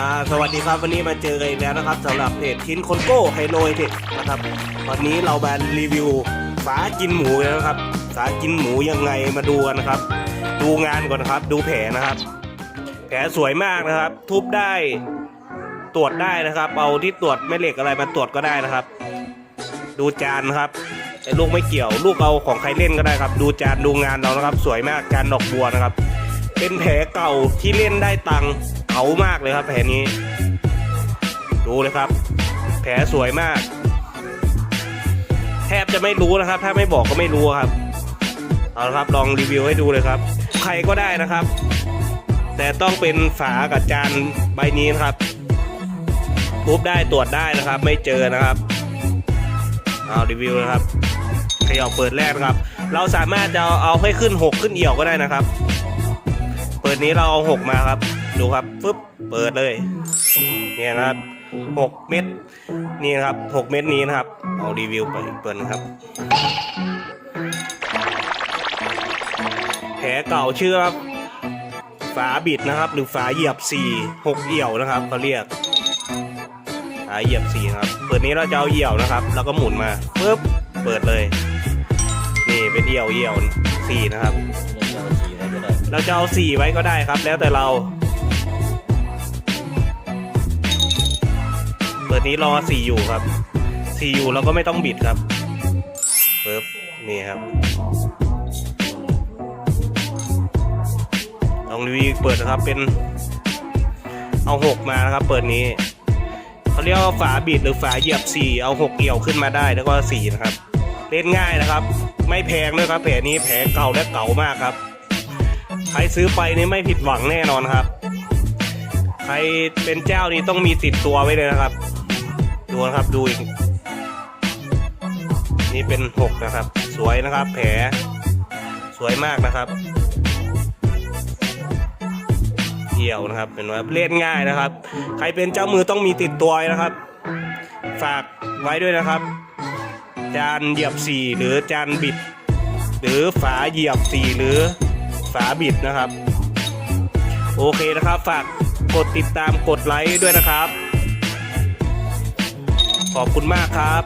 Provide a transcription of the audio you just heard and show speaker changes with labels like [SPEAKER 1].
[SPEAKER 1] อ่าสวัสดีครับวันนี้มาเจอกันอีกแล้วนะครับสำหรับเพจชิ้นคนโก้ไฮโลเทคนะครับวันนี้เรามารีวิวฝากินหมูนนะครับฝากินหมูยังไงมาดูกันนะครับ ดูงานก่อนนะครับดูแผลนะครับ แผลสวยมากนะครับ ทุบได้ตรวจได้นะครับ เอาที่ตรวจแม่เหล็กอะไรมาตรวจก็ได้นะครับ ดูจานนะครับแต่ลูกไม่เกี่ยวลูกเอาของใครเล่นก็ได้ครับ ดูจานดูงานเรานะครับ สวยมากจานดอกบัวนะครับ เป็นแผลเก่าที่เล่นได้ตังค์ามากเลยครับแผลนี้ ดูเลยครับ แผลสวยมาก แทบจะไม่รู้นะครับ ถ้าไม่บอกก็ไม่รู้ครับ เอาละครับลองรีวิวให้ดูเลยครับ ใครก็ได้นะครับ แต่ต้องเป็นฝากับจานใบนี้นะครับทุบได้ตรวจได้นะครับ ไม่เจอนะครับเอารีวิวนะครับขยับเปิดแรกนะครับ เราสามารถจะเอาให้ขึ้น 6 ขึ้นเอี่ยวก็ได้นะครับ เปิดนี้เราเอาหกมาครับ ดูครับฟึบเปิดเลยเนี่ยนะครับหกเม็ดนี่นะครับหกเม็ดนี้นะครับ เอารีวิวไปเปิดนะครับ แผลเก่าเชื่อครับฝาบิดนะครับ หรือฝาเหยียบสี่หกเอี่ยวนะครับเขาเรียกฝาเหยียบสี่นะครับเปิดนี้เราจะเอาเอี่ยวนะครับ แล้วก็หมุนมาปึ๊บเปิดเลย นี่เป็นเอี่ยวเอี่ยวสี่นะครับ เราจะเอาสี่ไว้ก็ได้ครับ แล้วแต่เรา เปิดนี้รอสีอยู่ครับสีอยู่เราก็ไม่ต้องบิดครับปึ๊บนี่ครับลองรีวิวเปิดนะครับเป็นเอาหกมานะครับ เปิดนี้เขาเรียกว่าฝาบิดหรือฝาเหยียบสีเอาหกเกี่ยวขึ้นมาได้แล้วก็สีนะครับ เล่นง่ายนะครับ ไม่แพงด้วยครับแผลนี้แผลเก่าและเก่ามากครับ ใครซื้อไปนี่ไม่ผิดหวังแน่นอนครับ ใครเป็นเจ้านี่ต้องมีติดตัวไว้เลยนะครับ ดูนะครับดูอีกนี่เป็นหกนะครับ สวยนะครับ แผลสวยมากนะครับเกี่ยวนะครับเป็นว่าเล่นง่ายนะครับ ใครเป็นเจ้ามือต้องมีติดตัวนะครับ ฝากไว้ด้วยนะครับ จานเหยียบสี่หรือจานบิด หรือฝาเหยียบสี่หรือฝาบิดนะครับ โอเคนะครับ ฝากกดติดตามกดไลค์ด้วยนะครับ ขอบคุณมากครับ